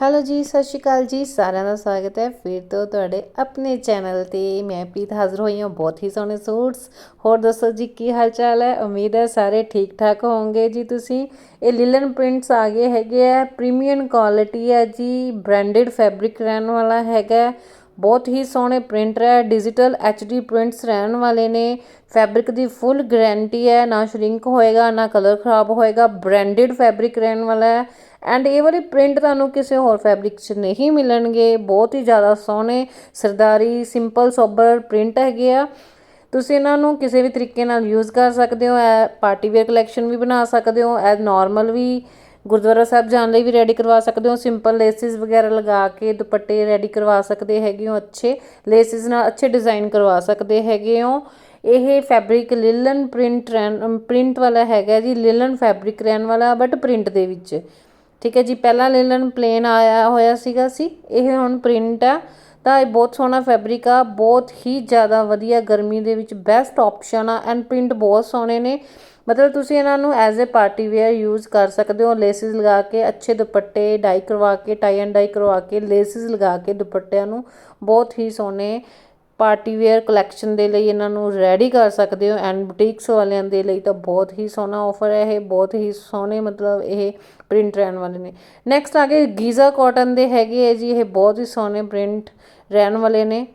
Hello ਜੀ, ਸਤਿ ਸ਼੍ਰੀ ਅਕਾਲ ਜੀ, ਸਾਰਿਆਂ ਦਾ ਸਵਾਗਤ ਹੈ। ਫਿਰ ਤੋਂ ਤੁਹਾਡੇ ਆਪਣੇ ਚੈਨਲ ਤੇ ਮੈਂ ਪ੍ਰੀਤ ਹਾਜ਼ਰ ਹੋਈ ਹਾਂ, ਬਹੁਤ ਹੀ ਸੋਹਣੇ ਸੂਟਸ। ਹੋਰ ਦੱਸੋ ਜੀ, ਕੀ ਹਾਲ ਚਾਲ ਹੈ? ਉਮੀਦ ਹੈ ਸਾਰੇ ਠੀਕ ਠਾਕ ਹੋਵੋਗੇ ਜੀ ਤੁਸੀਂ। ਇਹ ਲਿਲਨ ਪ੍ਰਿੰਟਸ ਆ ਗਏ ਹੈਗੇ ਆ, ਪ੍ਰੀਮੀਅਮ ਕੁਆਲਿਟੀ ਹੈ ਜੀ ਬ੍ਰਾਂਡਡ ਫੈਬਰਿਕ ਰਹਿਣ ਵਾਲਾ ਹੈਗਾ। ਬਹੁਤ ਹੀ ਸੋਹਣੇ ਪ੍ਰਿੰਟ ਹੈ ਡਿਜੀਟਲ ਐਚਡੀ ਪ੍ਰਿੰਟਸ ਰਹਿਣ ਵਾਲੇ ਨੇ। ਫੈਬਰਿਕ ਦੀ ਫੁੱਲ ਗਾਰੰਟੀ ਹੈ, ਨਾ ਸ਼ਰਿੰਕ ਹੋਏਗਾ, ਨਾ ਕਲਰ ਖਰਾਬ ਹੋਏਗਾ ਬ੍ਰਾਂਡਡ ਫੈਬਰਿਕ ਰਹਿਣ ਵਾਲਾ ਹੈ। ਐਂਡ ਇਹ ਵਾਲੇ ਪ੍ਰਿੰਟ ਤੁਹਾਨੂੰ ਕਿਸੇ ਹੋਰ ਫੈਬਰਿਕ 'ਚ ਨਹੀਂ ਮਿਲਣਗੇ। ਬਹੁਤ ਹੀ ਜ਼ਿਆਦਾ ਸੋਹਣੇ, ਸਰਦਾਰੀ ਸਿੰਪਲ ਸੋਬਰ ਪ੍ਰਿੰਟ ਹੈਗੇ ਆ। ਤੁਸੀਂ ਇਹਨਾਂ ਨੂੰ ਕਿਸੇ ਵੀ ਤਰੀਕੇ ਨਾਲ ਯੂਜ਼ ਕਰ ਸਕਦੇ ਹੋ ਐ ਪਾਰਟੀ ਵੇਅਰ ਕਲੈਕਸ਼ਨ ਵੀ ਬਣਾ ਸਕਦੇ ਹੋ ਐ ਨਾਰਮਲ ਵੀ ਗੁਰਦੁਆਰਾ ਸਾਹਿਬ ਜਾਣ ਲਈ ਵੀ ਰੈਡੀ ਕਰਵਾ ਸਕਦੇ ਹੋ। ਸਿੰਪਲ ਲੇਸਿਸ ਵਗੈਰਾ ਲਗਾ ਕੇ ਦੁਪੱਟੇ ਰੈਡੀ ਕਰਵਾ ਸਕਦੇ ਹੈਗੇ ਹੋ ਅੱਛੇ। ਲੇਸਿਸ ਨਾਲ ਅੱਛੇ ਡਿਜ਼ਾਈਨ ਕਰਵਾ ਸਕਦੇ ਹੈਗੇ ਹੋ। ਇਹ ਫੈਬਰਿਕ ਲਿਲਨ ਪ੍ਰਿੰਟ ਪ੍ਰਿੰਟ ਵਾਲਾ ਹੈਗਾ ਜੀ ਲਿਲਨ ਫੈਬਰਿਕ ਰਹਿਣ ਵਾਲਾ ਬਟ ਪ੍ਰਿੰਟ ਦੇ ਵਿੱਚ। ਠੀਕ ਹੈ ਜੀ, ਪਹਿਲਾਂ ਲਿਲਨ ਪਲੇਨ ਆਇਆ ਹੋਇਆ ਸੀਗਾ ਸੀ, ਇਹ ਹੁਣ ਪ੍ਰਿੰਟ ਆ। ਤਾਂ ਇਹ ਬਹੁਤ ਸੋਹਣਾ ਫੈਬਰਿਕ ਆ, ਬਹੁਤ ਹੀ ਜ਼ਿਆਦਾ ਵਧੀਆ ਗਰਮੀ ਦੇ ਵਿੱਚ ਬੈਸਟ ਆਪਸ਼ਨ ਆ ਐਂਡ ਪ੍ਰਿੰਟ ਬਹੁਤ ਸੋਹਣੇ ਨੇ। ਮਤਲਬ ਤੁਸੀਂ ਇਹਨਾਂ ਨੂੰ as a party wear use ਕਰ ਸਕਦੇ ਹੋ ਲੇਸਿਸ ਲਗਾ ਕੇ, ਅੱਛੇ ਦੁਪੱਟੇ ਡਾਈ ਕਰਵਾ ਕੇ ਟਾਈ ਐਂਡ ਡਾਈ ਕਰਵਾ ਕੇ ਲੇਸਿਸ ਲਗਾ ਕੇ ਦੁਪੱਟਿਆਂ ਨੂੰ ਬਹੁਤ ਹੀ ਸੋਹਣੇ ਪਾਰਟੀ ਵੇਅਰ ਕਲੈਕਸ਼ਨ ਦੇ ਲਈ ਇਹਨਾਂ ਨੂੰ ਰੈਡੀ ਕਰ ਸਕਦੇ ਹੋ ਐਂਡ ਬੁਟੀਕਸ ਵਾਲਿਆਂ ਦੇ ਲਈ ਤਾਂ ਬਹੁਤ ਹੀ ਸੋਹਣਾ ਆਫਰ ਹੈ ਇਹ, ਬਹੁਤ ਹੀ ਸੋਹਣੇ ਮਤਲਬ ਇਹ ਪ੍ਰਿੰਟ ਰਹਿਣ ਵਾਲੇ ਨੇ। ਨੈਕਸਟ ਆ ਗਏ ਗੀਜ਼ਾ ਕਾਟਨ ਦੇ ਹੈਗੇ ਹੈ ਜੀ, ਇਹ ਬਹੁਤ ਹੀ ਸੋਹਣੇ ਪ੍ਰਿੰਟ ਰਹਿਣ ਵਾਲੇ ਨੇ।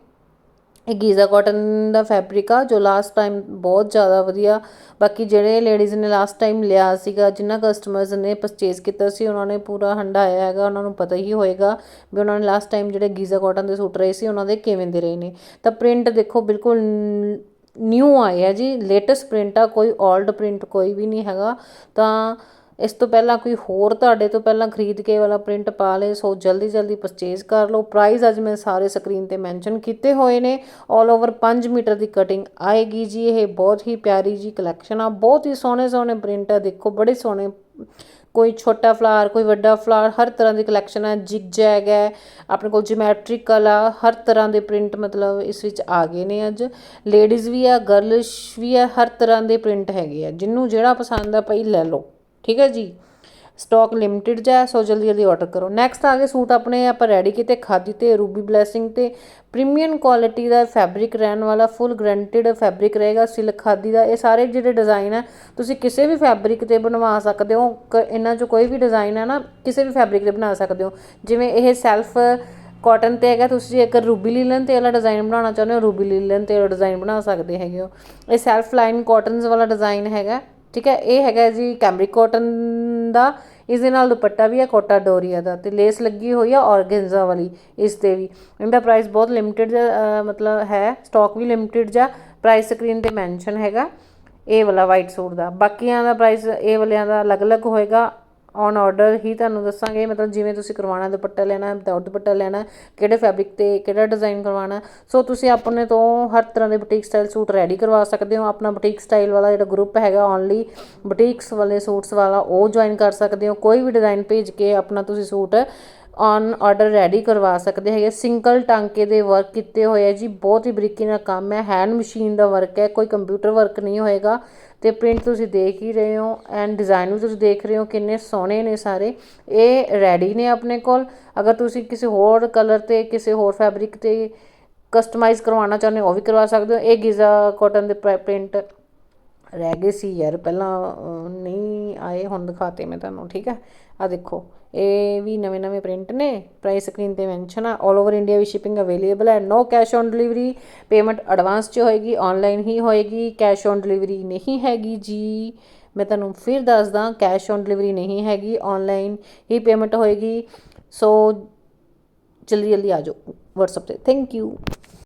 ਇਹ ਗੀਜ਼ਾ ਕੋਟਨ ਦਾ ਫੈਬਰਿਕ ਆ, ਜੋ ਲਾਸਟ ਟਾਈਮ ਬਹੁਤ ਜ਼ਿਆਦਾ ਵਧੀਆ। ਬਾਕੀ ਜਿਹੜੇ ਲੇਡੀਜ਼ ਨੇ ਲਾਸਟ ਟਾਈਮ ਲਿਆ ਸੀਗਾ ਜਿਨ੍ਹਾਂ ਕਸਟਮਰਸ ਨੇ ਪਰਚੇਸ ਕੀਤਾ ਸੀ, ਉਹਨਾਂ ਨੇ ਪੂਰਾ ਹੰਡਾਇਆ ਹੈਗਾ, ਉਹਨਾਂ ਨੂੰ ਪਤਾ ਹੀ ਹੋਏਗਾ ਵੀ ਉਹਨਾਂ ਨੇ ਲਾਸਟ ਟਾਈਮ ਜਿਹੜੇ ਗੀਜ਼ਾ ਕੋਟਨ ਦੇ ਸੂਟ ਰਹੇ ਸੀ, ਉਹਨਾਂ ਦੇ ਕਿਵੇਂ ਦੇ ਰਹੇ ਨੇ। ਤਾਂ ਪ੍ਰਿੰਟ ਦੇਖੋ, ਬਿਲਕੁਲ ਨਿਊ ਆਏ ਆਇਆ ਜੀ ਲੇਟੈਸਟ ਪ੍ਰਿੰਟ ਆ, ਕੋਈ 올ਡ ਪ੍ਰਿੰਟ ਕੋਈ ਵੀ ਨਹੀਂ ਹੈਗਾ। ਤਾਂ ਇਸ ਤੋਂ ਪਹਿਲਾਂ ਕੋਈ ਹੋਰ ਤੁਹਾਡੇ ਤੋਂ ਪਹਿਲਾਂ ਖਰੀਦ ਕੇ ਵਾਲਾ ਪ੍ਰਿੰਟ ਪਾ ਲੇ ਸੋ ਜਲਦੀ ਜਲਦੀ ਪਰਚੇਜ਼ ਕਰ ਲਓ। ਪ੍ਰਾਈਸ ਅੱਜ ਮੈਂ ਸਾਰੇ ਸਕਰੀਨ ਤੇ ਮੈਂਸ਼ਨ ਕੀਤੇ ਹੋਏ ਨੇ। 올 ਓਵਰ 5 ਮੀਟਰ ਦੀ ਕਟਿੰਗ ਆਏਗੀ ਜੀ। ਇਹ ਬਹੁਤ ਹੀ ਪਿਆਰੀ ਜੀ ਕਲੈਕਸ਼ਨ ਆ। ਬਹੁਤ ਹੀ ਸੋਹਣੇ ਸੋਹਣੇ ਪ੍ਰਿੰਟ ਆ। ਦੇਖੋ, ਬੜੇ ਸੋਹਣੇ। ਕੋਈ ਛੋਟਾ ਫਲਾਰ ਕੋਈ ਵੱਡਾ ਫਲਾਰ ਹਰ ਤਰ੍ਹਾਂ ਦੀ ਕਲੈਕਸ਼ਨ ਹੈ ਜਿਗ ਜੈਗ ਹੈ। ਆਪਣੇ ਕੋਲ ਜਿਮੈਟ੍ਰਿਕਲ ਆ। ਹਰ ਤਰ੍ਹਾਂ ਦੇ ਪ੍ਰਿੰਟ ਮਤਲਬ ਇਸ ਵਿੱਚ ਆ ਗਏ ਨੇ ਅੱਜ। ਲੇਡੀਜ਼ ਵੀ ਆ ਗਰਲਸ ਵੀ ਆ। ਹਰ ਤਰ੍ਹਾਂ ਦੇ ਪ੍ਰਿੰਟ ਹੈਗੇ ਆ। ਜਿੰਨੂੰ ਜਿਹੜਾ ਪਸੰਦ ਆ ਪਈ ਲੈ ਲਓ। ਠੀਕ ਹੈ ਜੀ? ਸਟਾਕ ਲਿਮਟਿਡ ਜਾ ਸੋ ਜਲਦੀ ਜਲਦੀ ਆਰਡਰ ਕਰੋ। ਨੈਕਸਟ ਆ ਗਏ ਸੂਟ ਆਪਣੇ, ਆਪਾਂ ਰੈਡੀ ਕੀਤੇ ਖਾਦੀ ਤੇ, ਰੂਬੀ ਬਲੇਸਿੰਗ ਤੇ। ਪ੍ਰੀਮੀਅਮ ਕੁਆਲਿਟੀ ਦਾ ਫੈਬਰਿਕ ਰਹਿਣ ਵਾਲਾ ਫੁੱਲ ਗਰੰਟਿਡ ਫੈਬਰਿਕ ਰਹੇਗਾ ਸਿਲਕ ਖਾਦੀ ਦਾ। ਇਹ ਸਾਰੇ ਜਿਹੜੇ ਡਿਜ਼ਾਈਨ ਹੈ ਤੁਸੀਂ ਕਿਸੇ ਵੀ ਫੈਬਰਿਕ ਤੇ ਬਣਵਾ ਸਕਦੇ ਹੋ। ਇਹਨਾਂ 'ਚੋਂ ਕੋਈ ਵੀ ਡਿਜ਼ਾਈਨ ਹੈ ਨਾ, ਕਿਸੇ ਵੀ ਫੈਬਰਿਕ ਤੇ ਬਣਾ ਸਕਦੇ ਹੋ। ਜਿਵੇਂ ਇਹ ਸੈਲਫ ਕਾਟਨ ਤੇ ਹੈਗਾ, ਤੁਸੀਂ ਇੱਕ ਰੂਬੀ ਲੀਲਨ ਤੇ ਵਾਲਾ ਡਿਜ਼ਾਈਨ ਬਣਾਉਣਾ ਚਾਹੁੰਦੇ ਹੋ, ਰੂਬੀ ਲੀਲਨ ਤੇ ਵਾਲਾ ਡਿਜ਼ਾਈਨ ਬਣਾ ਸਕਦੇ ਹੈਗੇ ਹੋ। ਇਹ ਸੈਲਫ ਲਾਈਨ ਕਾਟਨਸ ਵਾਲਾ ਡਿਜ਼ਾਈਨ ਹੈਗਾ। ਠੀਕ ਹੈ, ਇਹ ਹੈਗਾ ਜੀ ਕੈਮਰਿਕ ਕਾਟਨ ਦਾ ਇਸ ਦੇ ਨਾਲ ਦੁਪੱਟਾ ਵੀ ਹੈ ਕੋਟਾ ਡੋਰੀਆ ਦਾ, ਤੇ ਲੇਸ ਲੱਗੀ ਹੋਈ ਆ ਔਰਗੈਂਜ਼ਾ ਵਾਲੀ ਇਸ ਤੇ ਵੀ। ਇਹਦਾ ਪ੍ਰਾਈਸ ਬਹੁਤ ਲਿਮਟਿਡ ਮਤਲਬ ਹੈ ਸਟਾਕ ਵੀ ਲਿਮਟਿਡ ਜਾਂ ਪ੍ਰਾਈਸ ਸਕਰੀਨ ਤੇ ਮੈਂਸ਼ਨ ਹੈਗਾ, ਇਹ ਵਾਲਾ ਵਾਈਟ ਸੂਟ ਦਾ। ਬਾਕੀਆਂ ਦਾ ਪ੍ਰਾਈਸ ਇਹ ਵਾਲਿਆਂ ਦਾ ਅਲੱਗ-ਅਲੱਗ ਹੋਏਗਾ ਔਨ ਆਰਡਰ ਹੀ ਤੁਹਾਨੂੰ ਦੱਸਾਂਗੇ। ਮਤਲਬ ਜਿਵੇਂ ਤੁਸੀਂ ਕਰਵਾਉਣਾ, ਦੁਪੱਟਾ ਲੈਣਾ ਵਿਦਆਊਟ ਦੁਪੱਟਾ ਲੈਣਾ, ਕਿਹੜੇ ਫੈਬਰਿਕ ਤੇ ਕਿਹੜਾ ਡਿਜ਼ਾਈਨ ਕਰਵਾਉਣਾ ਸੋ ਤੁਸੀਂ ਆਪਣੇ ਤੋਂ ਹਰ ਤਰ੍ਹਾਂ ਦੇ ਬੁਟੀਕ ਸਟਾਈਲ ਸੂਟ ਰੈਡੀ ਕਰਵਾ ਸਕਦੇ ਹੋ। ਆਪਣਾ ਬੁਟੀਕ ਸਟਾਈਲ ਵਾਲਾ ਜਿਹੜਾ ਗਰੁੱਪ ਹੈਗਾ ਓਨਲੀ ਬੁਟੀਕਸ ਵਾਲੇ ਸੂਟਸ ਵਾਲਾ, ਉਹ ਜੁਆਇਨ ਕਰ ਸਕਦੇ ਹੋ। ਕੋਈ ਵੀ ਡਿਜ਼ਾਈਨ ਭੇਜ ਕੇ ਆਪਣਾ ਤੁਸੀਂ ਸੂਟ ਔਨ ਆਰਡਰ ਰੈਡੀ ਕਰਵਾ ਸਕਦੇ ਹੈਗੇ। ਸਿੰਗਲ ਟਾਂਕੇ ਦੇ ਵਰਕ ਕੀਤੇ ਹੋਏ ਹੈ ਜੀ। ਬਹੁਤ ਹੀ ਬਰੀਕੀ ਨਾਲ ਕੰਮ ਹੈ। ਹੈਂਡ ਮਸ਼ੀਨ ਦਾ ਵਰਕ ਹੈ। ਕੋਈ ਕੰਪਿਊਟਰ ਵਰਕ ਨਹੀਂ ਹੋਏਗਾ। ਤੇ ਪ੍ਰਿੰਟ ਤੁਸੀਂ ਦੇਖ ਹੀ ਰਹੇ ਹੋ ਐਂਡ ਡਿਜ਼ਾਈਨ ਵੀ ਤੁਸੀਂ ਦੇਖ ਰਹੇ ਹੋ ਕਿੰਨੇ ਸੋਹਣੇ ਨੇ ਸਾਰੇ। ਇਹ ਰੈਡੀ ਨੇ ਆਪਣੇ ਕੋਲ। ਅਗਰ ਤੁਸੀਂ ਕਿਸੇ ਹੋਰ ਕਲਰ ਤੇ, ਕਿਸੇ ਹੋਰ ਫੈਬਰਿਕ ਤੇ ਕਸਟਮਾਈਜ਼ ਕਰਵਾਉਣਾ ਚਾਹੁੰਦੇ ਹੋ, ਉਹ ਵੀ ਕਰਵਾ ਸਕਦੇ ਹੋ। ਇਹ ਗਿਜ਼ਾ ਕਾਟਨ ਦੇ ਪ੍ਰਿੰਟ ਰਹਿ ਗਏ ਸੀ ਯਾਰ। ਪਹਿਲਾਂ ਨਹੀਂ ਆਏ, ਹੁਣ ਦਿਖਾਤੇ ਮੈਂ ਤੁਹਾਨੂੰ, ਠੀਕ ਹੈ? ਆ ਦੇਖੋ, ਇਹ ਵੀ ਨਵੇਂ ਨਵੇਂ ਪ੍ਰਿੰਟ ਨੇ, ਪ੍ਰਾਈਸ ਸਕਰੀਨ ਤੇ ਮੈਂਸ਼ਨ ਆ 올 ਓਵਰ ਇੰਡੀਆ ਵੀ ਸ਼ਿਪਿੰਗ ਅਵੇਲੇਬਲ ਹੈ no cash on delivery payment advance 'ਚ ਹੋਏਗੀ ਆਨਲਾਈਨ ਹੀ ਹੋਏਗੀ ਕੈਸ਼ ਔਨ ਡਿਲੀਵਰੀ ਨਹੀਂ ਹੈਗੀ ਜੀ। ਮੈਂ ਤੁਹਾਨੂੰ ਫਿਰ ਦੱਸਦਾ ਕੈਸ਼ ਔਨ ਡਿਲੀਵਰੀ ਨਹੀਂ ਹੈਗੀ ਆਨਲਾਈਨ ਹੀ ਪੇਮੈਂਟ ਹੋਏਗੀ ਸੋ ਜਲਦੀ ਜਲਦੀ ਆ ਜਾਓ, WhatsApp ਤੇ ਥੈਂਕ ਯੂ